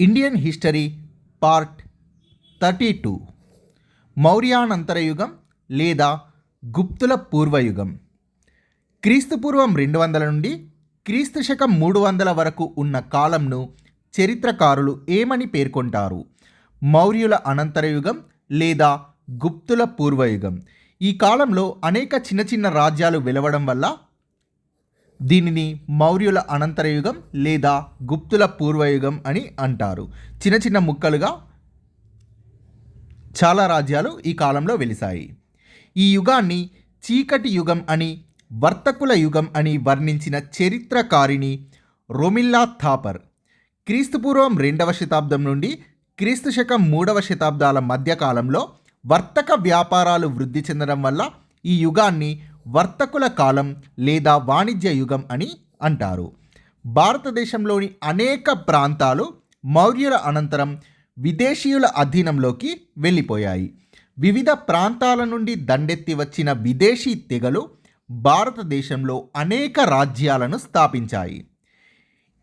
Indian history part thirty two. మౌర్యానంతరయుగం లేదా గుప్తుల పూర్వయుగం. క్రీస్తుపూర్వం రెండు వందల నుండి క్రీస్తు శకం మూడు వందల వరకు ఉన్న కాలంను చరిత్రకారులు ఏమని పేర్కొంటారు? మౌర్యుల అనంతరయుగం లేదా గుప్తుల పూర్వయుగం. ఈ కాలంలో అనేక చిన్న చిన్న రాజ్యాలు వెలవడం వల్ల దీనిని మౌర్యుల అనంతరయుగం లేదా గుప్తుల పూర్వయుగం అని అంటారు. చిన్న చిన్న ముక్కలుగా చాలా రాజ్యాలు ఈ కాలంలో వెలిశాయి. ఈ యుగాన్ని చీకటి యుగం అని వర్తకుల యుగం అని వర్ణించిన చరిత్రకారిణి రొమిల్లా థాపర్ క్రీస్తుపూర్వం రెండవ శతాబ్దం నుండి క్రీస్తు శకం మూడవ శతాబ్దాల మధ్యకాలంలో వర్తక వ్యాపారాలు వృద్ధి చెందడం వల్ల ఈ యుగాన్ని వర్తకుల కాలం లేదా వాణిజ్య యుగం అని అంటారు. భారతదేశంలోని అనేక ప్రాంతాలు మౌర్యుల అనంతరం విదేశీయుల అధీనంలోకి వెళ్ళిపోయాయి. వివిధ ప్రాంతాల నుండి దండెత్తి వచ్చిన విదేశీ తెగలు భారతదేశంలో అనేక రాజ్యాలను స్థాపించాయి.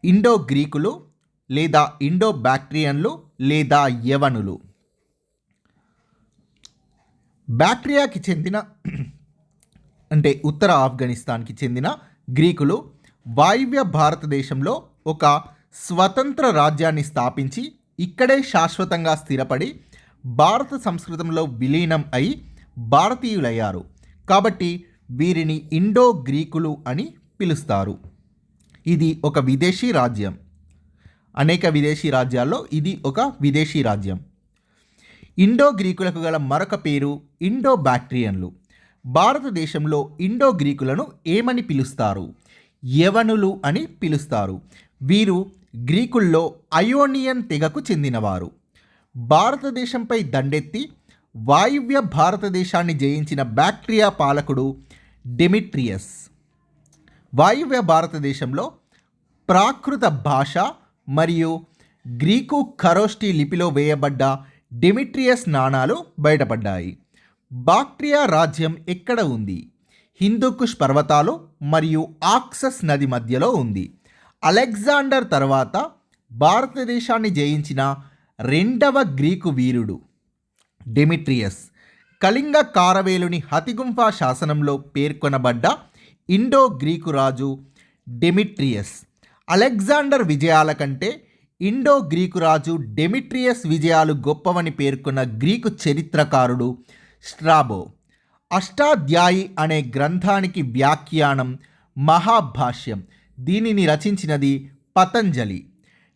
ఇండో గ్రీకులు లేదా ఇండో బ్యాక్ట్రియన్లు లేదా యవనులు. బ్యాక్ట్రియాకి చెందిన అంటే ఉత్తర ఆఫ్ఘనిస్తాన్కి చెందిన గ్రీకులు వాయువ్య భారతదేశంలో ఒక స్వతంత్ర రాజ్యాన్ని స్థాపించి ఇక్కడే శాశ్వతంగా స్థిరపడి భారత సంస్కృతంలో విలీనం అయి భారతీయులయ్యారు. కాబట్టి వీరిని ఇండో గ్రీకులు అని పిలుస్తారు. ఇది ఒక విదేశీ రాజ్యం. అనేక విదేశీ రాజ్యాల్లో ఇది ఒక విదేశీ రాజ్యం. ఇండో గ్రీకులకు గల మరొక పేరు ఇండో బ్యాక్ట్రియన్లు భారతదేశంలో ఇండో గ్రీకులను ఏమని పిలుస్తారు? యవనులు అని పిలుస్తారు. వీరు గ్రీకుల్లో అయోనియన్ తెగకు చెందినవారు. భారతదేశంపై దండెత్తి వాయువ్య భారతదేశాన్ని జయించిన బ్యాక్ట్రియా పాలకుడు డెమిట్రియస్. వాయువ్య భారతదేశంలో ప్రాకృత భాష మరియు గ్రీకు ఖరోష్టి లిపిలో వేయబడ్డ డెమిట్రియస్ నాణాలు బయటపడ్డాయి. బాక్ట్రియా రాజ్యం ఎక్కడ ఉంది? హిందూకుష్ పర్వతాలు మరియు ఆక్సస్ నది మధ్యలో ఉంది. అలెగ్జాండర్ తర్వాత భారతదేశాన్ని జయించిన రెండవ గ్రీకు వీరుడు డెమిట్రియస్. కళింగ కారవేలుని హతిగుంఫా శాసనంలో పేర్కొనబడ్డ ఇండో గ్రీకు రాజు డెమిట్రియస్. అలెగ్జాండర్ విజయాల కంటే ఇండో గ్రీకు రాజు డెమిట్రియస్ విజయాలు గొప్పవని పేర్కొన్న గ్రీకు చరిత్రకారుడు స్ట్రాబో అష్టాధ్యాయి అనే గ్రంథానికి వ్యాఖ్యానం మహాభాష్యం. దీనిని రచించినది పతంజలి.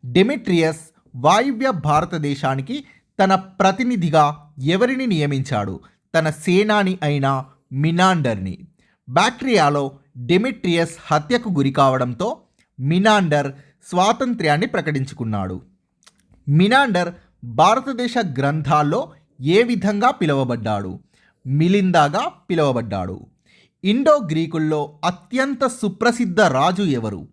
డెమిట్రియస్ వాయువ్య భారతదేశానికి తన ప్రతినిధిగా ఎవరిని నియమించాడు? తన సేనాని అయిన మినాండర్ని. బ్యాక్ట్రియాలో డెమిట్రియస్ హత్యకు గురి కావడంతో మినాండర్ స్వాతంత్ర్యాన్ని ప్రకటించుకున్నాడు. మినాండర్ భారతదేశ గ్రంథాల్లో ఏ విధంగా పిలువబడ్డాడు? మిలిందాగా పిలువబడ్డాడు. ఇండో గ్రీకుల్లో అత్యంత సుప్రసిద్ధ రాజు ఎవరు?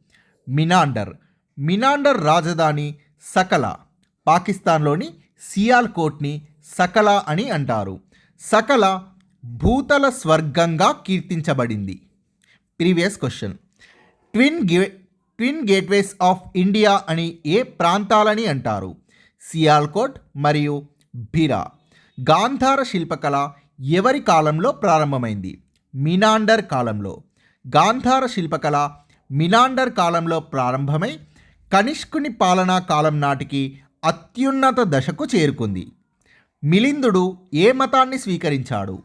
మినాండర్. మినాండర్ రాజధాని సకల పాకిస్తాన్లోని సియాల్కోట్ని సకల అని అంటారు. సకల భూతల స్వర్గంగా కీర్తించబడింది. Previous question. Twin gate twin gateways of India అని ఏ ప్రాంతాలని అంటారు? సియాల్కోట్ మరియు భిరా గాంధార శిల్పకళ ఎవరి కాలంలో ప్రారంభమైంది? మినాండర్ కాలంలో. గాంధార శిల్పకళ మినాండర్ కాలంలో ప్రారంభమై కనిష్కుని పాలనా కాలం నాటికి అత్యున్నత దశకు చేరుకుంది. మిలిందుడు ఏ మతాన్ని స్వీకరించాడు?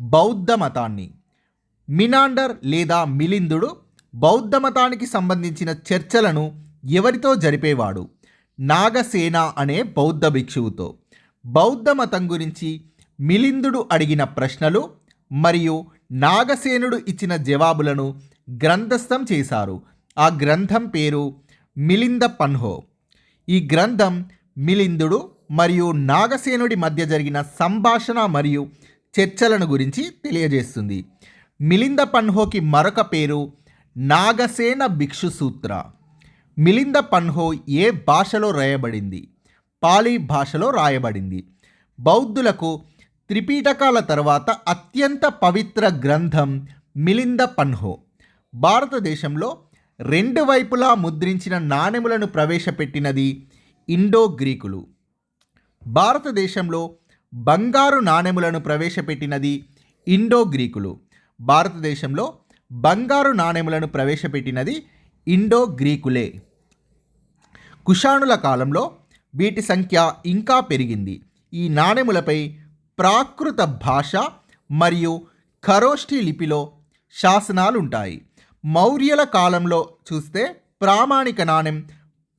బౌద్ధ మతాన్ని. మినాండర్ లేదా మిలిందుడు బౌద్ధ మతానికి సంబంధించిన చర్చలను ఎవరితో జరిపేవాడు? నాగసేన అనే బౌద్ధ భిక్షువుతో. బౌద్ధ మతం గురించి మిలిందుడు అడిగిన ప్రశ్నలు మరియు నాగసేనుడు ఇచ్చిన జవాబులను గ్రంథస్థం చేశారు. ఆ గ్రంథం పేరు మిలింద పన్హో. ఈ గ్రంథం మిలిందుడు మరియు నాగసేనుడి మధ్య జరిగిన సంభాషణ మరియు చర్చలను గురించి తెలియజేస్తుంది. మిలింద పన్హోకి మరొక పేరు నాగసేన భిక్షు సూత్ర మిలింద పన్హో ఏ భాషలో రాయబడింది? పాలీ భాషలో రాయబడింది. బౌద్ధులకు త్రిపీఠకాల తర్వాత అత్యంత పవిత్ర గ్రంథం మిలింద పన్హో. భారతదేశంలో రెండు వైపులా ముద్రించిన నాణెములను ప్రవేశపెట్టినది ఇండో గ్రీకులు. భారతదేశంలో బంగారు నాణెములను ప్రవేశపెట్టినది ఇండో గ్రీకులు. భారతదేశంలో బంగారు నాణెములను ప్రవేశపెట్టినది ఇండో గ్రీకులే. కుషాణుల కాలంలో వీటి సంఖ్య ఇంకా పెరిగింది. ఈ నాణెములపై ప్రాకృత భాష మరియు ఖరోష్ఠి లిపిలో శాసనాలు ఉంటాయి మౌర్యుల కాలంలో చూస్తే ప్రామాణిక నాణెం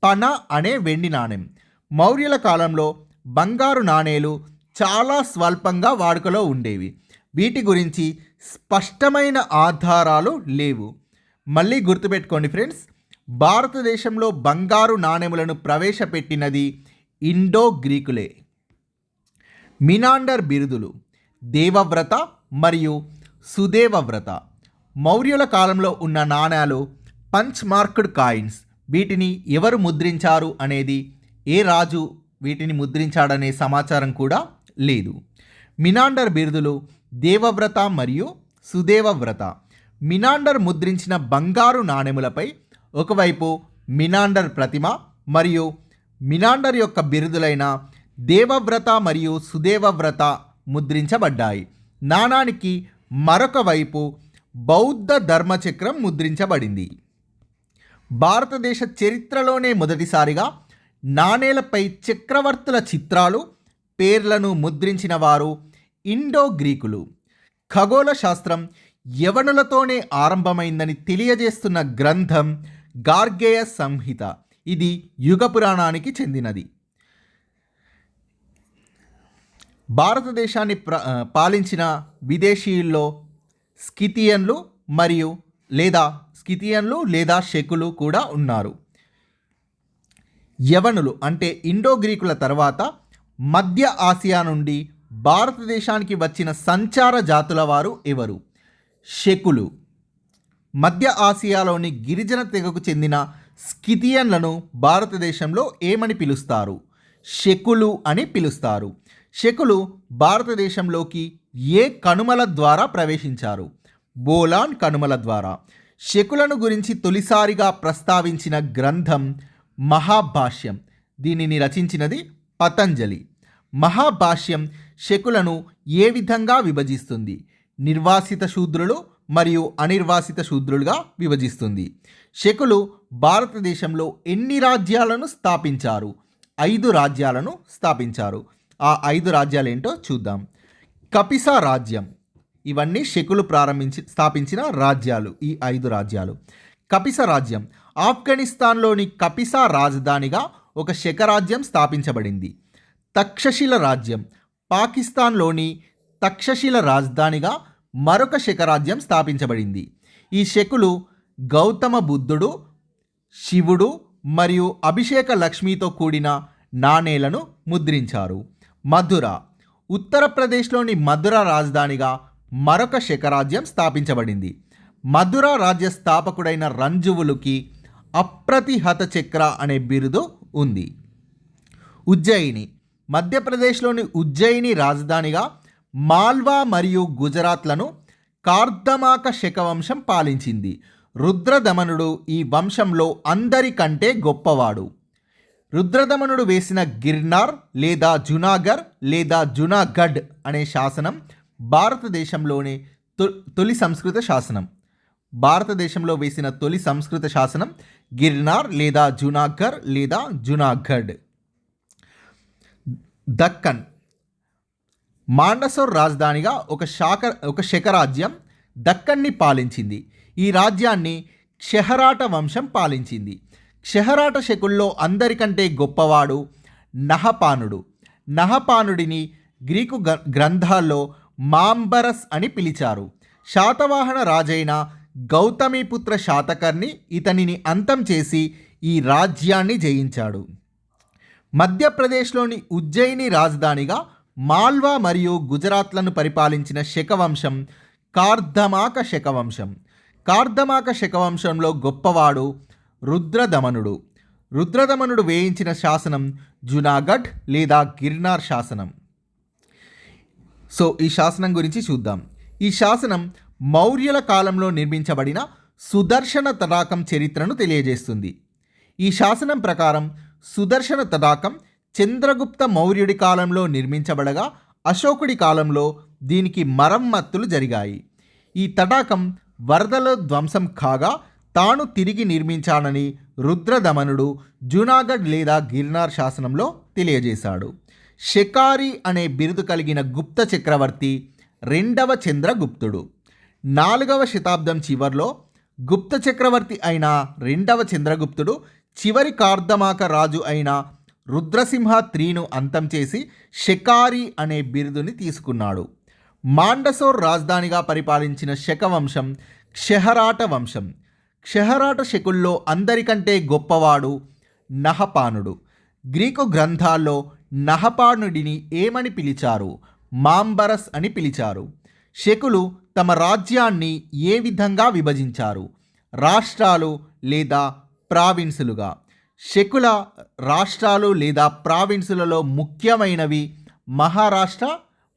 పన అనే వెండి నాణెం. మౌర్యుల కాలంలో బంగారు నాణేలు చాలా స్వల్పంగా వాడుకలో ఉండేవి. వీటి గురించి స్పష్టమైన ఆధారాలు లేవు. మళ్ళీ గుర్తుపెట్టుకోండి ఫ్రెండ్స్ భారతదేశంలో బంగారు నాణెములను ప్రవేశపెట్టినది ఇండో గ్రీకులే. మినాండర్ బిరుదులు దేవవ్రత మరియు సుదేవవ్రత. మౌర్యుల కాలంలో ఉన్న నాణ్యాలు పంచ్ మార్క్డ్ కాయిన్స్. వీటిని ఎవరు ముద్రించారు అనేది ఏ రాజు వీటిని ముద్రించాడనే సమాచారం కూడా లేదు. మినాండర్ బిరుదులు దేవవ్రత మరియు సుదేవవ్రత. మినాండర్ ముద్రించిన బంగారు నాణెములపై ఒకవైపు మినాండర్ ప్రతిమ మరియు మినాండర్ యొక్క బిరుదులైన దేవవ్రత మరియు సుదేవవ్రత ముద్రించబడ్డాయి. నాణానికి మరొక వైపు బౌద్ధ ధర్మచక్రం ముద్రించబడింది. భారతదేశ చరిత్రలోనే మొదటిసారిగా నాణేలపై చక్రవర్తుల చిత్రాలు పేర్లను ముద్రించిన వారు ఇండో గ్రీకులు. ఖగోళ శాస్త్రం యవనులతోనే ఆరంభమైందని తెలియజేస్తున్న గ్రంథం గార్గేయ సంహిత. ఇది యుగ పురాణానికి చెందినది. భారతదేశాన్ని ప్ర పాలించిన విదేశీయుల్లో స్కితియన్లు మరియు లేదా స్కితియన్లు లేదా షెకులు కూడా ఉన్నారు. యవనులు అంటే ఇండో గ్రీకుల తర్వాత మధ్య ఆసియా నుండి భారతదేశానికి వచ్చిన సంచార జాతుల వారు ఎవరు? షెకులు మధ్య ఆసియాలోని గిరిజన తెగకు చెందిన స్కితియన్లను భారతదేశంలో ఏమని పిలుస్తారు? శకులు అని పిలుస్తారు. శకులు భారతదేశంలోకి ఏ కనుమల ద్వారా ప్రవేశించారు? బోలాన్ కనుమల ద్వారా. శకులను గురించి తొలిసారిగా ప్రస్తావించిన గ్రంథం మహాభాష్యం. దీనిని రచించినది పతంజలి. మహాభాష్యం శకులను ఏ విధంగా విభజిస్తుంది? నిర్వాసిత శూద్రులు మరియు అనిర్వాసిత శూద్రులుగా విభజిస్తుంది. శకులు భారతదేశంలో ఎన్ని రాజ్యాలను స్థాపించారు? ఐదు రాజ్యాలను స్థాపించారు. ఆ ఐదు రాజ్యాలు ఏంటో చూద్దాం. కపిసా రాజ్యం. ఇవన్నీ శకులు ప్రారంభించి స్థాపించిన రాజ్యాలు ఈ ఐదు రాజ్యాలు. కపిస రాజ్యం. ఆఫ్ఘనిస్తాన్లోని కపిసా రాజధానిగా ఒక శకరాజ్యం స్థాపించబడింది. తక్షశిల రాజ్యం. పాకిస్తాన్లోని తక్షశిల రాజధానిగా మరొక శకరాజ్యం స్థాపించబడింది. ఈ శకులు గౌతమ బుద్ధుడు శివుడు మరియు అభిషేక లక్ష్మితో కూడిన నాణేలను ముద్రించారు. మధుర ఉత్తరప్రదేశ్లోని మధుర రాజధానిగా మరొక శకరాజ్యం స్థాపించబడింది. మధుర రాజ్య స్థాపకుడైన రంజువులుకి అప్రతిహత చక్ర అనే బిరుదు ఉంది. ఉజ్జయిని మధ్యప్రదేశ్లోని ఉజ్జయిని రాజధానిగా మాల్వా మరియు గుజరాత్లను కార్దమాక శకవంశం పాలించింది. రుద్రదమనుడు ఈ వంశంలో అందరికంటే గొప్పవాడు. రుద్రదమనుడు వేసిన గిర్నార్ లేదా జునాగర్ లేదా జునాగఢ్ అనే శాసనం భారతదేశంలోనే తొలి సంస్కృత శాసనం. భారతదేశంలో వేసిన తొలి సంస్కృత శాసనం గిర్నార్ లేదా జునాగర్ లేదా జునాగఢ్. దక్కన్ మాండసోర్ రాజధానిగా ఒక శాఖ ఒక శకరాజ్యం దక్కన్ని పాలించింది. ఈ రాజ్యాన్ని క్షహరాట వంశం పాలించింది. క్షహరాట శకుల్లో అందరికంటే గొప్పవాడు నహపానుడు. నహపానుడిని గ్రీకు గ- గ్రంథాల్లో మాంబరస్ అని పిలిచారు. శాతవాహన రాజైన గౌతమిపుత్ర శాతకర్ణి ఇతనిని అంతం చేసి ఈ రాజ్యాన్ని జయించాడు. మధ్యప్రదేశ్లోని ఉజ్జయిని రాజధానిగా మాల్వా మరియు గుజరాత్లను పరిపాలించిన శకవంశం కార్ధమాక శకవంశం. కార్ధమాక శకవంశంలో గొప్పవాడు రుద్రదమనుడు. రుద్రదమనుడు వేయించిన శాసనం జునాగఢ్ లేదా గిర్నార్ శాసనం. సో ఈ శాసనం గురించి చూద్దాం. ఈ శాసనం మౌర్యుల కాలంలో నిర్మించబడిన సుదర్శన తడాకం చరిత్రను తెలియజేస్తుంది. ఈ శాసనం ప్రకారం సుదర్శన తడాకం చంద్రగుప్త మౌర్యుడి కాలంలో నిర్మించబడగా అశోకుడి కాలంలో దీనికి మరమ్మత్తులు జరిగాయి. ఈ తటాకం వరదలో ధ్వంసం కాగా తాను తిరిగి నిర్మించానని రుద్రదమనుడు జూనాగఢ్ లేదా గిర్నార్ శాసనంలో తెలియజేశాడు. షికారి అనే బిరుదు కలిగిన గుప్త చక్రవర్తి రెండవ చంద్రగుప్తుడు. నాలుగవ శతాబ్దం చివర్లో గుప్త చక్రవర్తి అయిన రెండవ చంద్రగుప్తుడు చివరి కార్దమాక రాజు అయిన రుద్రసింహ త్రీను అంతం చేసి షికారి అనే బిరుదుని తీసుకున్నాడు. మాండసోర్ రాజధానిగా పరిపాలించిన శకవంశం క్షహరాట వంశం. క్షహరాట శకుల్లో అందరికంటే గొప్పవాడు నహపానుడు. గ్రీకు గ్రంథాల్లో నహపానుడిని ఏమని పిలిచారు? మాంబరస్ అని పిలిచారు. శకులు తమ రాజ్యాన్ని ఏ విధంగా విభజించారు? రాష్ట్రాలు లేదా ప్రావిన్సులుగా? శకుల రాష్ట్రాలు లేదా ప్రావిన్సులలో ముఖ్యమైనవి మహారాష్ట్ర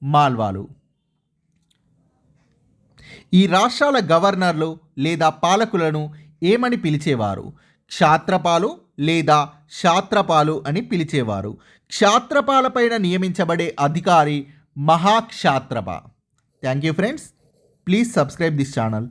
మాల్వాలు. ఈ రాష్ట్రాల గవర్నర్లు లేదా పాలకులను ఏమని పిలిచేవారు? క్షాత్రపాలు లేదా క్షాత్రపాలు అని పిలిచేవారు. క్షాత్రపాలపైన నియమించబడే అధికారి మహాక్షాత్రప. Thank you friends please subscribe this channel